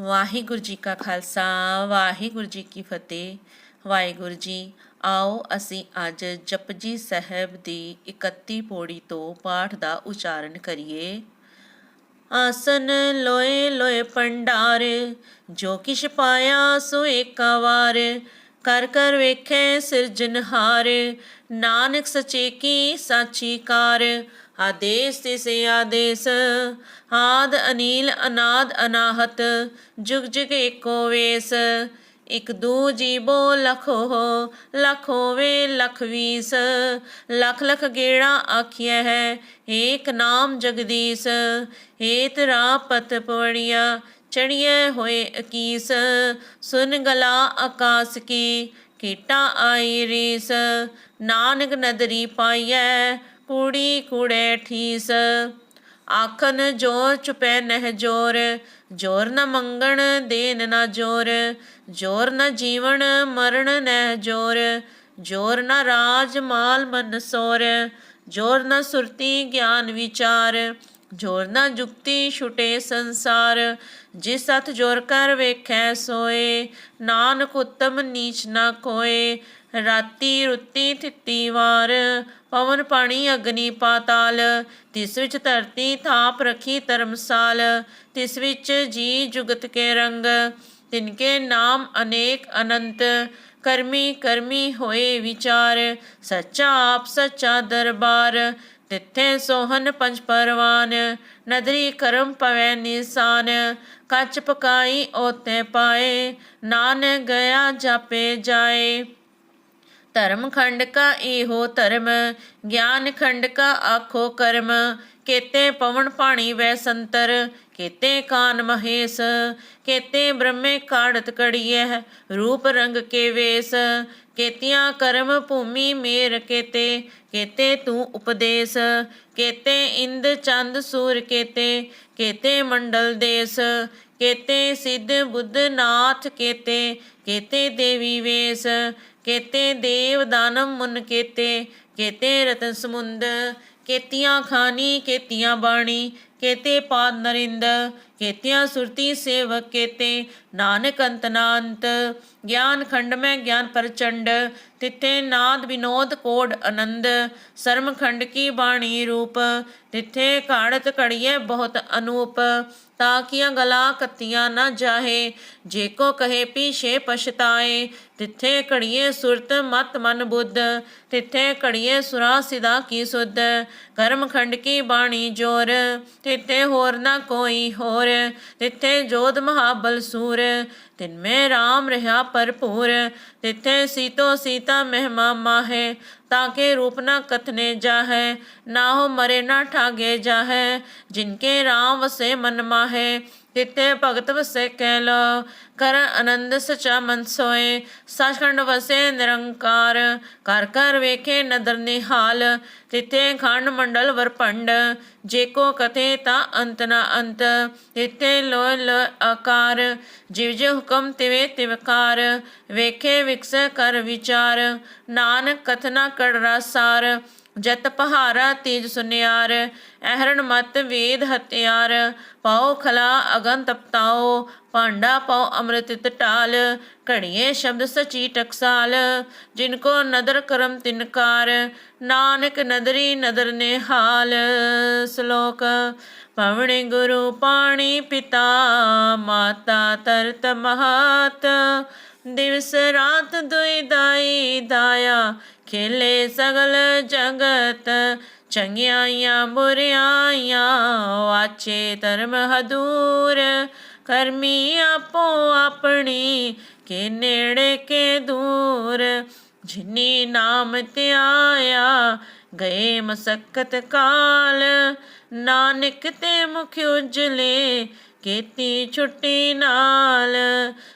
ਵਾਹਿਗੁਰੂ ਜੀ ਕਾ ਖਾਲਸਾ, ਵਾਹਿਗੁਰੂ ਜੀ ਕੀ ਫਤਿਹ। ਵਾਹਿਗੁਰੂ ਜੀ, ਆਓ ਅਸੀਂ ਅੱਜ ਜਪਜੀ ਸਾਹਿਬ ਦੀ 31 ਪੌੜੀ ਤੋਂ ਪਾਠ ਦਾ ਉਚਾਰਨ ਕਰੀਏ। ਆਸਨ ਲੋਏ ਲੋਏ ਪੰਡਾਰ, ਜੋ ਕਿਛ ਪਾਇਆ ਸੋ ਏਕਾ ਵਾਰ। ਕਰ ਕਰ ਵੇਖੇ ਸਿਰਜਨਹਾਰ ਨਾਨਕ ਸਚੇ ਕੀ ਸਾਚੀ ਕਾਰ। ਆਦੇਸ ਤਿਸੇ ਆਦੇਸ। ਆਦ ਅਨੀਲ, ਅਨਾਦ ਅਨਾਹਤ, ਜੁਗ ਜੁਗ ਏਕੋ ਵੇਸ। ਇਕ ਦੂ ਜੀਬੋ ਲਖੋ ਲਖ ਹੋਵੇ ਲਖ ਵੀਸ। ਲਖ ਲਖ ਗੇੜਾ ਆਖਿਆ ਹੈ, ਏਕ ਨਾਮ ਜਗਦੀਸ਼। ਏਤ ਰਾ ਪਤ ਪਵੜਿਆ ਚੜੀਏ ਹੋਏ ਅਕੀਸ। ਸੁਨ ਗਲਾ ਆਕਾਸ ਕੀ, ਕੀਟਾ ਆਈ ਰੀਸ। ਨਾਨਕ ਨਦਰੀ ਪਾਈਐ ਕੂੜੀ ਕੂੜੇ ਠੀਸ। ਆਖਨ ਜੋਰ ਚੁਪੈ ਨਹਿ ਜੋਰ ਜੋਰ ਨ ਮੰਗਣ ਦੇਨ ਨ ਜੋਰ ਜੋਰ ਨ ਜੀਵਨ ਮਰਨ ਨਹਿ ਜੋਰ ਜੋਰ ਨ ਰਾਜ ਮਾਲ ਮਨ ਸੋਰ, ਜੋਰ ਨ ਸੁਰਤੀ ਗਿਆਨ ਵਿਚਾਰ, ਜੋਰ ਨ ਜੁਗਤੀ ਛੁਟੇ ਸੰਸਾਰ, ਜਿਸ ਸਤ ਜੋਰ ਕਰ ਵੇਖੈ ਸੋਏ, ਨਾਨਕ ਉਤਮ ਨੀਚ ਨਾ ਕੋਏ ਰਾਤੀ ਰੁੱਤੀ ਥਿੱਤੀ ਵਾਰ, ਪਵਨ ਪਾਣੀ ਅਗਨੀ ਪਾਤਾਲ, ਤਿਸ ਵਿੱਚ ਧਰਤੀ ਥਾਪ ਰਖੀ ਧਰਮਸਾਲ, ਤਿਸ ਵਿੱਚ ਜੀ ਜੁਗਤ ਕੇ ਰੰਗ ਤਿਨਕੇ ਨਾਮ ਅਨੇਕ ਅਨੰਤ, ਕਰਮੀ ਕਰਮੀ ਹੋਏ ਵਿਚਾਰ, ਸੱਚਾ ਆਪ ਸੱਚਾ ਦਰਬਾਰ, ਤਿੱਥੇ ਸੋਹਨ ਪੰਜ ਪਰਵਾਨ, ਨਦਰੀ ਕਰਮ ਪਵੈ ਨਿਸਾਨ, ਕੱਚ ਪਕਾਈ ਓਤੇ ਪਾਏ ਨਾਨ ਗਿਆ ਜਾਪੇ ਜਾਏ। ਧਰਮ ਖੰਡ ਕਾ ਇਹੋ ਧਰਮ, ਗਿਆਨ ਖੰਡ ਕਾ ਆਖੋ ਕਰਮ। ਕੇਤੇ ਪਵਨ ਪਾਣੀ ਵੈ ਸੰਤਰ, ਕੇਤੇ ਕਾਨ ਮਹੇਸ਼। ਕੇਤੇ ਬ੍ਰਹਮੇ ਕਾੜਤ ਕੜੀਐ, ਰੂਪ ਰੰਗ ਕੇ ਵੇਸ। ਕੇਤੀਆਂ ਕਰਮ ਭੂਮੀ ਮੇਰ ਕੇਤੇ ਕੇਤੇ ਤੂੰ ਉਪਦੇਸ। ਕੇਤੇ ਇੰਦ ਚੰਦ ਸੂਰ ਕੇਤੇ ਕੇਤੇ ਮੰਡਲ ਦੇਸ। ਕੇਤੇ ਸਿੱਧ ਬੁੱਧ ਨਾਥ ਕੇਤੇ ਕੇਤੇ ਦੇਵੀ ਵੇਸ। ਕੇਤੇ ਦੇਵ ਦਾਨਮ ਮੁਨ ਕੇਤੇ ਕੇਤੇ ਰਤਨ ਸਮੁੰਦ ਕੇਤੀਆਂ ਖਾਨੀ ਕੇਤੀਆਂ ਬਾਣੀ ਕੇਤੇ ਪਾਦ ਨਰਿੰਦ, ਕੇਤੀਆਂ ਸੁਰਤੀ ਸੇਵਕ ਕੇਤੇ, ਨਾਨਕ ਅੰਤ ਨਾੰਤ ਗਿਆਨ ਖੰਡ ਮੈਂ ਗਿਆਨ ਪ੍ਰਚੰਡ, ਤਿੱਥੇ ਨਾਦ ਵਿਨੋਦ ਕੋਡ ਆਨੰਦ ਸਰਮ ਖੰਡ ਕੀ ਬਾਣੀ ਰੂਪ, ਤਿੱਥੇ ਘਾੜਤ ਘੜੀਏ ਬਹੁਤ ਅਨੂਪ। ਤਾਕੀਆਂ ਗਲਾ ਕੱਤੀਆਂ ਨਾ ਜਾਹੇ, ਜੇ ਕੋ ਕਹੇ ਪੀਛੇ ਪਛਤਾਏ। ਤਿੱਥੇ ਘੜੀਏ ਸੁਰਤ ਮਤ ਮਨ ਬੁੱਧ, ਤਿੱਥੇ ਘੜੀਏ ਸੁਰਾ ਸਿਦਾ ਕੀ ਸੁਧ। ਕਰਮ ਖੰਡ ਕੀ ਬਾਣੀ ਜੋਰ ਤਿੱਤੇ ਹੋਰ ਨਾ ਕੋਈ ਹੋਰ, ਤਿੱਥੇ ਜੋਧ ਮਹਾਬਲ ਸੂਰ ਤਿਨ ਮੈਂ RAM ਰਹਾ ਭਰਪੂਰ, ਤਿੱਥੇ ਸੀਤੋ ਸੀਤਾ ਮਹਿਮਾ ਮਾਹੇ, ਤਾਂ ਕੇ ਰੂਪ ਨਾ ਕਥਨੇ ਜਾਹੈ, ਨਾ ਹੋ ਮਰੇ ਨਾ ਠਾਗੇ ਜਾਹੈ ਜਿਨਕੇ RAM ਵਸੇ ਮਨ ਮਾਹੇ। ਤਿੱਥੇ ਭਗਤ ਵਸੇ ਕਹਿ ਲੋ ਕਰ ਆਨੰਦ ਸਚਾ ਮਨ ਸੋਏ। ਸਚਖੰਡ ਵਸੇ ਨਿਰੰਕਾਰ ਕਰ ਕਰ ਵੇਖੇ ਨਦਰ ਨਿਹਾਲ। ਤਿੱਥੇ ਖੰਡ ਮੰਡਲ ਵਰਪੰਡ ਜੇ ਕੋ ਕਥੇ ਤਾ ਅੰਤ ਨਾ ਅੰਤ। ਤਿੱਥੇ ਲੋ ਲ ਆਕਾਰ, ਜਿਵ ਜੇ ਹੁਕਮ ਤਿਵੇ ਤਿਵਕਾਰ ਵੇਖੇ ਵਿਕਸ ਕਰ ਵਿਚਾਰ, ਨਾਨਕ ਕਥਨਾ ਕੜ ਰਸਾਰ ਜਤ ਪਹਾਰਾ ਤੇਜ ਸੁਨਿਆਰ ਅਹਰਣ ਮਤ ਵੇਦ ਹਤਿਆਰ ਪਾਉ ਖਲਾ ਅਗਨ ਤਪਤਾਓ ਭਾਂਡਾ ਪਾਉ ਅੰਮ੍ਰਿਤ ਟਾਲ ਘੜੀਏ ਸ਼ਬਦ ਸਚੀ ਟਕਸਾਲ, ਜਿਨ ਕੋ ਨਦਰ ਕਰਮ ਤਿਨਕਾਰ ਨਾਨਕ ਨਦਰੀ ਨਦਰ ਨਿਹਾਲ। ਸ਼ਲੋਕ, ਪਵਣੇ ਗੁਰੂ ਪਾਣੀ ਪਿਤਾ, ਮਾਤਾ ਤਰਤ ਮਹਾਤ, ਦਿਵਸ ਰਾਤ ਦੁਇ ਦਾਈ ਦਾਇਆ ਖੇਲੇ ਸਗਲ ਜਗਤ, ਚੰਗਿਆਈਆਂ ਬੁਰਿਆਈਆਂ ਆਚੇ ਧਰਮ ਹਦੂਰ। ਕਰਮੀ ਆਪੋ ਆਪਣੀ, ਕੇ ਨੇੜੇ ਕੇ ਦੂਰ। ਜਿਨੀ ਨਾਮ ਧਿਆਇਆ ਗਏ ਮਸਕਤ ਕਾਲ। ਨਾਨਕ ਤੇ ਮੁਖ ਉਜਲੇ, ਕੀਤੀ ਛੁੱਟੀ ਨਾਲ।